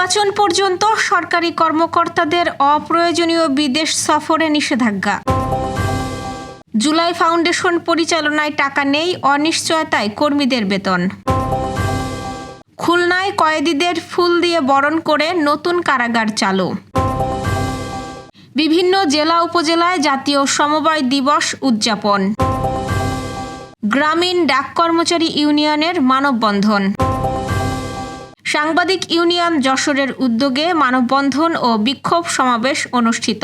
নির্বাচন পর্যন্ত সরকারি কর্মকর্তাদের অপ্রয়োজনীয় বিদেশ সফরে নিষেধাজ্ঞা। জুলাই ফাউন্ডেশন পরিচালনায় টাকা নেই, অনিশ্চয়তায় কর্মীদের বেতন। খুলনায় কয়েদিদের ফুল দিয়ে বরণ করে নতুন কারাগার চালু। বিভিন্ন জেলা উপজেলায় জাতীয় সমবায় দিবস উদযাপন। গ্রামীণ ডাক কর্মচারী ইউনিয়নের মানববন্ধন। সাংবাদিক ইউনিয়ন যশোরের উদ্যোগে মানববন্ধন ও বিক্ষোভ সমাবেশ অনুষ্ঠিত।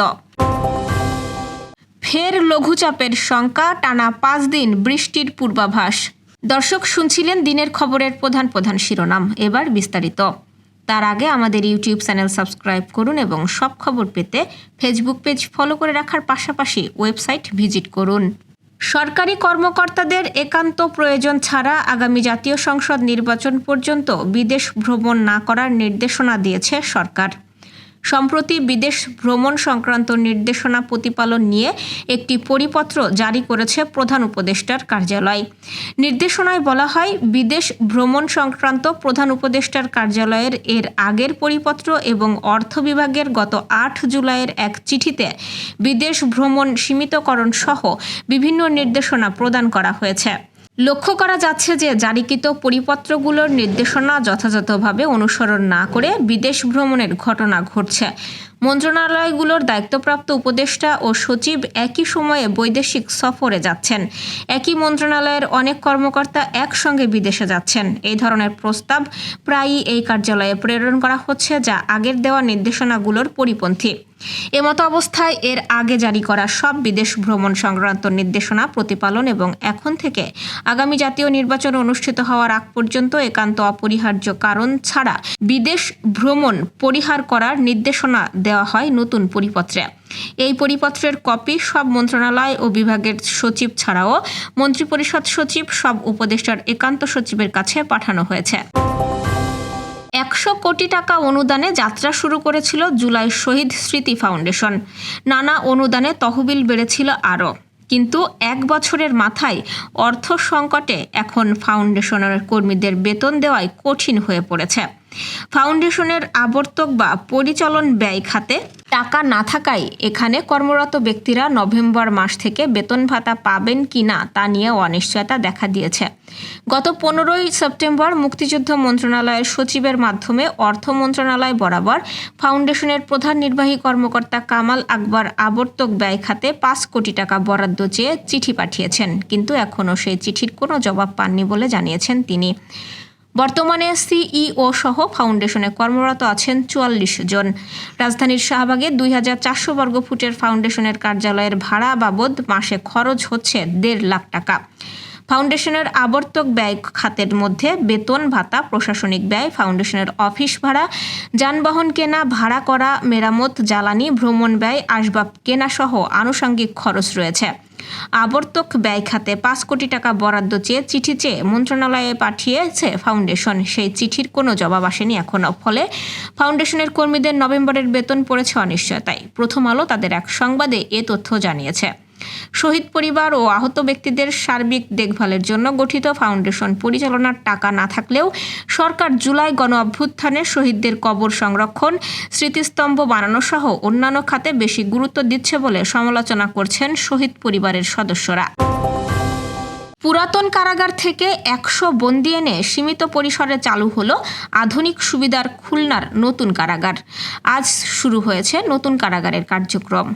ফের লঘুচাপের শঙ্কা, টানা পাঁচ দিন বৃষ্টির পূর্বাভাস। দর্শক শুনছিলেন দিনের খবরের প্রধান প্রধান শিরোনাম, এবার বিস্তারিত। তার আগে আমাদের ইউটিউব চ্যানেল সাবস্ক্রাইব করুন এবং সব খবর পেতে ফেসবুক পেজ ফলো করে রাখার পাশাপাশি ওয়েবসাইট ভিজিট করুন। সরকারি কর্মকর্তাদের একান্ত প্রয়োজন ছাড়া আগামী জাতীয় সংসদ নির্বাচন পর্যন্ত বিদেশ ভ্রমণ না করার নির্দেশনা দিয়েছে সরকার। সম্প্রতি বিদেশ ভ্রমণ সংক্রান্ত নির্দেশনা প্রতিপালন নিয়ে একটি পরিপত্র জারি করেছে প্রধান উপদেষ্টার কার্যালয়। নির্দেশনায় বলা হয়, বিদেশ ভ্রমণ সংক্রান্ত প্রধান উপদেষ্টার কার্যালয়ের এর আগের পরিপত্র এবং অর্থ বিভাগের গত আট জুলাইয়ের এক চিঠিতে বিদেশ ভ্রমণ সীমিতকরণ সহ বিভিন্ন নির্দেশনা প্রদান করা হয়েছে। লক্ষ্য করা যাচ্ছে যে জারিকৃত পরিপত্রগুলোর নির্দেশনা যথাযথভাবে অনুসরণ না করে বিদেশ ভ্রমণের ঘটনা ঘটছে। মন্ত্রণালয়গুলোর দায়িত্বপ্রাপ্ত উপদেষ্টা ও সচিব একই সময়ে বৈদেশিক সফরে যাচ্ছেন। একই মন্ত্রণালয়ের অনেক কর্মকর্তা একসঙ্গে বিদেশে যাচ্ছেন। এই ধরনের প্রস্তাব প্রায়ই এই কার্যালয়ে প্রেরণ করা হচ্ছে যা আগের দেওয়া নির্দেশনাগুলোর পরিপন্থী। এমতো অবস্থায় এর আগে জারি করা সব বিদেশ ভ্রমণ সংক্রান্ত নির্দেশনা, প্রতিপালন এবং এখন থেকে আগামী জাতীয় নির্বাচন অনুষ্ঠিত হওয়ার আগ পর্যন্ত একান্ত অপরিহার্য কারণ ছাড়া বিদেশ ভ্রমণ পরিহার করার নির্দেশনা দেওয়া হয় নতুন পরিপত্রে। এই পরিপত্রের কপি সব মন্ত্রণালয় ও বিভাগের সচিব ছাড়াও মন্ত্রিপরিষদ সচিব, সব উপদেষ্টার একান্ত সচিবের কাছে পাঠানো হয়েছে। একশো কোটি টাকা অনুদানে যাত্রা শুরু করেছিল জুলাই শহীদ স্মৃতি ফাউন্ডেশন। নানা অনুদানে তহবিল বেড়েছিল আরও। কিন্তু এক বছরের মাথায় অর্থ সংকটে এখন ফাউন্ডেশনের কর্মীদের বেতন দেওয়াই কঠিন হয়ে পড়েছে। ফাউন্ডেশনের আবর্তক বা পরিচালন ব্যয় খাতে টাকা না থাকায় এখানে কর্মরত ব্যক্তিরা নভেম্বর মাস থেকে বেতন ভাতা পাবেন কি না তা নিয়ে অনিশ্চয়তা দেখা দিয়েছে। গত পনেরোই সেপ্টেম্বর মুক্তিযুদ্ধ মন্ত্রণালয়ের সচিবের মাধ্যমে অর্থ মন্ত্রণালয় বরাবর ফাউন্ডেশনের প্রধান নির্বাহী কর্মকর্তা কামাল আকবর আবর্তক ব্যয় খাতে পাঁচ কোটি টাকা বরাদ্দ চেয়ে চিঠি পাঠিয়েছেন, কিন্তু এখনও সেই চিঠির কোনো জবাব পাননি বলে জানিয়েছেন তিনি। বর্তমানে সিইও সহ ফাউন্ডেশনে কর্মরত আছেন চুয়াল্লিশ জন। রাজধানীর শাহবাগে দুই হাজার চারশো বর্গফুটের ফাউন্ডেশনের কার্যালয়ের ভাড়া বাবদ মাসে খরচ হচ্ছে দেড় লাখ টাকা। ফাউন্ডেশনের আবর্তক ব্যয় খাতের মধ্যে বেতন ভাতা, প্রশাসনিক ব্যয়, ফাউন্ডেশনের অফিস ভাড়া, যানবাহন কেনা, ভাড়া করা, মেরামত, জ্বালানি, ভ্রমণ ব্যয়, আসবাব কেনা সহ আনুষঙ্গিক খরচ রয়েছে। আবর্তক ব্যয় খাতে পাঁচ কোটি টাকা বরাদ্দ চেয়ে চিঠি চেয়ে মন্ত্রণালয়ে পাঠিয়েছে ফাউন্ডেশন। সেই চিঠির কোনো জবাব আসেনি এখনও। ফলে ফাউন্ডেশনের কর্মীদের নভেম্বরের বেতন পড়েছে অনিশ্চয়তায়। প্রথম আলো তাদের এক সংবাদে এ তথ্য জানিয়েছে। শহীদ পরিবার ও আহত ব্যক্তিদের সার্বিক দেখভালের জন্য গঠিত ফাউন্ডেশন পরিচালনার টাকা না থাকলেও সরকার জুলাই গণ অভ্যুত্থানে শহীদদের কবর সংরক্ষণ, স্মৃতিস্তম্ভ বানানো সহ অন্যান্য খাতে বেশি গুরুত্ব দিচ্ছে বলে সমালোচনা করছেন শহীদ পরিবারের সদস্যরা। পুরাতন কারাগার থেকে একশো বন্দি এনে সীমিত পরিসরে চালু হলো আধুনিক সুবিধার খুলনার নতুন কারাগার। আজ শুরু হয়েছে নতুন কারাগারের কার্যক্রম।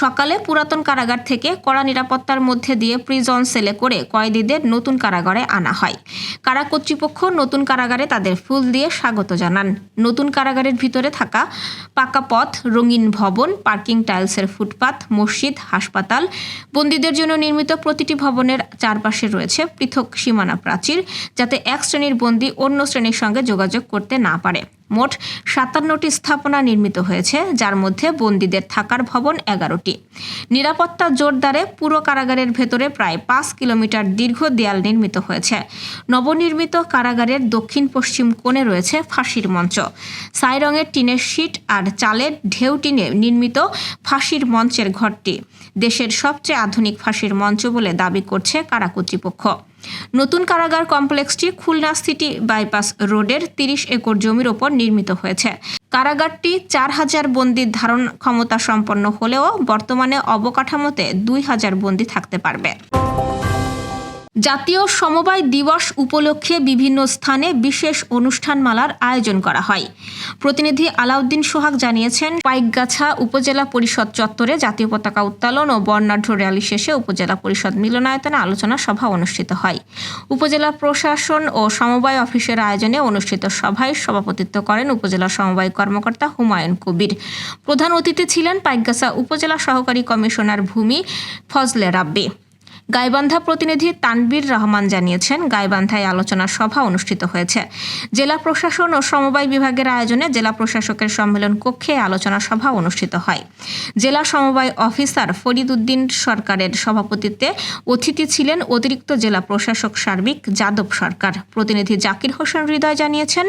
সকালে পুরাতন কারাগার থেকে কড়া নিরাপত্তার মধ্যে দিয়ে প্রিজন সেলে করে কয়েদিদের নতুন কারাগারে আনা হয়। কারা কর্তৃপক্ষ নতুন কারাগারে তাদের ফুল দিয়ে স্বাগত জানান। নতুন কারাগারের ভিতরে থাকা পাকা পথ, রঙিন ভবন, পার্কিং টাইলসের ফুটপাথ মসজিদ, হাসপাতাল, বন্দীদের জন্য নির্মিত প্রতিটি ভবনের চারপাশে রয়েছে পৃথক সীমানা প্রাচীর যাতে এক শ্রেণির বন্দী অন্য শ্রেণির সঙ্গে যোগাযোগ করতে না পারে। মোট সাতান্নটি স্থাপনা নির্মিত হয়েছে, যার মধ্যে বন্দীদের থাকার ভবন এগারোটি। নিরাপত্তা জোরদারে পুরো কারাগারের ভেতরে প্রায় পাঁচ কিলোমিটার দীর্ঘ দেয়াল নির্মিত হয়েছে। নবনির্মিত কারাগারের দক্ষিণ পশ্চিম কোণে রয়েছে ফাঁসির মঞ্চ। সাই রঙের টিনের শিট আর চালের ঢেউ টিনে নির্মিত ফাঁসির মঞ্চের ঘরটি। দেশের সবচেয়ে আধুনিক ফাঁসির মঞ্চ বলে দাবি করছে কারা কর্তৃপক্ষ। নতুন কারাগার কমপ্লেক্সটি খুলনা সিটি বাইপাস রোডের তিরিশ একর জমির ওপর নির্মিত হয়েছে। কারাগারটি চার হাজার বন্দির ধারণ ক্ষমতা সম্পন্ন হলেও বর্তমানে অবকাঠামোতে দুই হাজার বন্দি থাকতে পারবে। জাতীয় সমবায় দিবস উপলক্ষে বিভিন্ন স্থানে বিশেষ অনুষ্ঠানমালার আয়োজন করা হয়। প্রতিনিধি আলাউদ্দিন সোহাগ জানিয়েছেন, পাইকগাছা উপজেলা পরিষদ চত্বরে জাতীয় পতাকা উত্তোলন ও বর্ণাঢ্য র্যালি শেষে উপজেলা পরিষদ মিলনায়তনে আলোচনা সভা অনুষ্ঠিত হয়। উপজেলা প্রশাসন ও সমবায় অফিসের আয়োজনে অনুষ্ঠিত সভায় সভাপতিত্ব করেন উপজেলা সমবায় কর্মকর্তা হুমায়ুন কবির। প্রধান অতিথি ছিলেন পাইকগাছা উপজেলা সহকারী কমিশনার ভূমি ফজলে রাব্বি। গাইবান্ধা প্রতিনিধি তানবীর রহমান জানিয়েছেন, গাইবান্ধায় আলোচনা সভা অনুষ্ঠিত হয়েছে। জেলা প্রশাসন ও সমবায় বিভাগের আয়োজনে জেলা প্রশাসকের সম্মেলন কক্ষে আলোচনা সভা অনুষ্ঠিত হয়। জেলা সমবায় অফিসার ফরিদ উদ্দিন সরকারের সভাপতিত্বে অতিথি ছিলেন অতিরিক্ত জেলা প্রশাসক সার্বিক যাদব সরকার। প্রতিনিধি জাকির হোসেন হৃদয় জানিয়েছেন,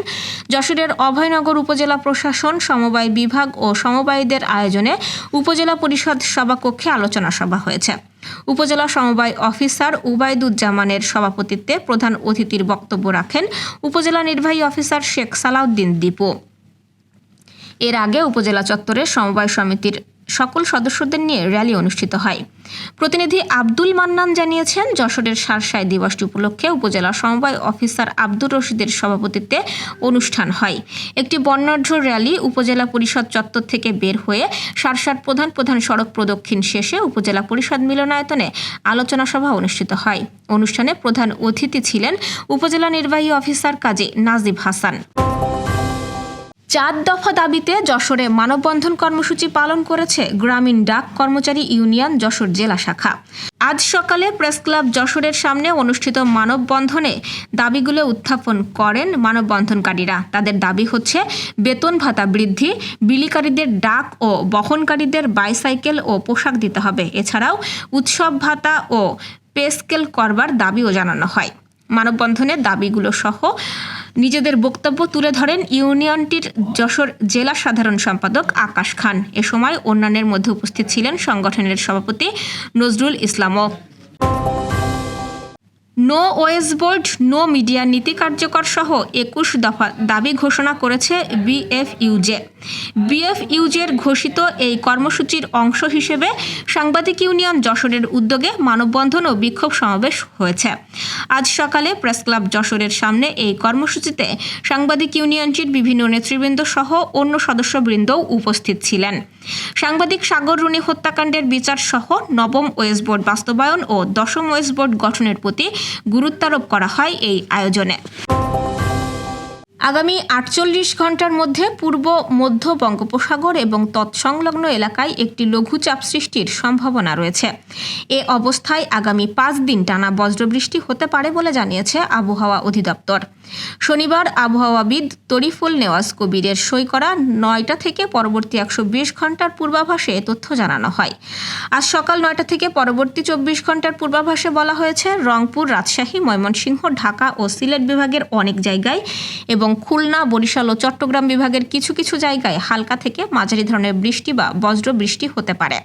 যশোরের অভয়নগর উপজেলা প্রশাসন, সমবায় বিভাগ ও সমবায়ীদের আয়োজনে উপজেলা পরিষদ সভাকক্ষে আলোচনা সভা হয়েছে। উপজেলা সমবায় অফিসার উবায়দুজ্জামানের সভাপতিত্বে প্রধান অতিথির বক্তব্য রাখেন উপজেলা নির্বাহী অফিসার শেখ সালাউদ্দিন দীপু। এর আগে উপজেলা চত্বরে সমবায় সমিতির সকল সদস্যদের নিয়ে র্যালি অনুষ্ঠিত হয়। প্রতিনিধি আব্দুল মান্নান জানিয়েছেন, যশোরের সারসাই দিবসটি উপলক্ষে উপজেলা সমবায় অফিসার আব্দুর রশিদের সভাপতিত্বে অনুষ্ঠান হয়। একটি বর্ণাঢ্য র্যালি উপজেলা পরিষদ চত্বর থেকে বের হয়ে সারসার প্রধান প্রধান সড়ক প্রদক্ষিণ শেষে উপজেলা পরিষদ মিলনায়তনে আলোচনা সভা অনুষ্ঠিত হয়। অনুষ্ঠানে প্রধান অতিথি ছিলেন উপজেলা নির্বাহী অফিসার কাজী নাজিব হাসান। চার দফা দাবিতে যশোরে মানববন্ধন কর্মসূচি পালন করেছে গ্রামীণ ডাক কর্মচারী ইউনিয়ন যশোর জেলা শাখা। আজ সকালে প্রেস ক্লাব যশোরের সামনে অনুষ্ঠিত মানববন্ধনে দাবিগুলো উত্থাপন করেন মানববন্ধনকারীরা। তাদের দাবি হচ্ছে, বেতন ভাতা বৃদ্ধি, বিলিকারীদের ডাক ও বহনকারীদের বাইসাইকেল ও পোশাক দিতে হবে। এছাড়াও উৎসব ভাতা ও পেস্কেল করবার দাবিও জানানো হয়। মানববন্ধনের দাবিগুলো সহ নিজেদের বক্তব্য তুলে ধরেন ইউনিয়নটির যশোর জেলা সাধারণ সম্পাদক আকাশ খান। এ সময় অন্যান্যের মধ্যে উপস্থিত ছিলেন সংগঠনের সভাপতি নজরুল ইসলামও। No wage board no media নীতি কার্যকর সহ একুশ দফা দাবি ঘোষণা করেছে বিএফইউজে। বিএফইউজের ঘোষিত এই কর্মসূচির অংশ হিসেবে সাংবাদিক ইউনিয়ন যশোরের উদ্যোগে মানববন্ধন ও বিক্ষোভ সমাবেশ হয়েছে। আজ সকালে প্রেস ক্লাব যশোরের সামনে এই কর্মসূচিতে সাংবাদিক ইউনিয়নটির বিভিন্ন নেতৃবৃন্দ সহ অন্য সদস্যবৃন্দও উপস্থিত ছিলেন। সাংবাদিক সাগর রুনি হত্যাকাণ্ডের বিচার সহ নবম ওয়েস বোর্ড বাস্তবায়ন ও দশম ওয়েস বোর্ড গঠনের প্রতি গুরুত্বারোপ করা হয় এই আয়োজনে। আগামী আটচল্লিশ ঘণ্টার মধ্যে পূর্ব, মধ্য বঙ্গোপসাগর এবং তৎসংলগ্ন এলাকায় একটি লঘুচাপ সৃষ্টির সম্ভাবনা রয়েছে। এ অবস্থায় আগামী পাঁচ দিন টানা বজ্রবৃষ্টি হতে পারে বলে জানিয়েছে আবহাওয়া অধিদপ্তর। শনিবার আবহাওয়াবিদ তরিফুল নেওয়াজ কবিরের সই করা নয়টা থেকে পরবর্তী একশো বিশ ঘণ্টার পূর্বাভাসে তথ্য জানানো হয়। আজ সকাল নয়টা থেকে পরবর্তী চব্বিশ ঘণ্টার পূর্বাভাসে বলা হয়েছে, রংপুর, রাজশাহী, ময়মনসিংহ, ঢাকা ও সিলেট বিভাগের অনেক জায়গায় এবং খুলনা, বরিশাল ও চট্টগ্রাম বিভাগের কিছু কিছু জায়গায় হালকা থেকে মাঝারি ধরনের বৃষ্টি বা বজ্র বৃষ্টি হতে পারে।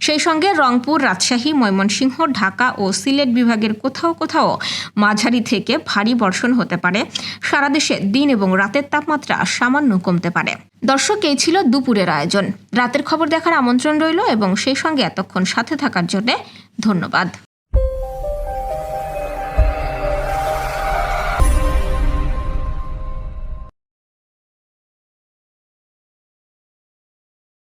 সেই সঙ্গে রংপুর, রাজশাহী, ময়মনসিংহ, ঢাকা ও সিলেট বিভাগের কোথাও কোথাও মাঝারি থেকে ভারী বর্ষণ হতে পারে। সারা দেশে দিন এবং রাতের তাপমাত্রা সামান্য কমতে পারে। দর্শক, এই ছিল দুপুরের আয়োজন। রাতের খবর দেখার আমন্ত্রণ রইল এবং সেই সঙ্গে এতক্ষণ সাথে থাকার জন্য ধন্যবাদ।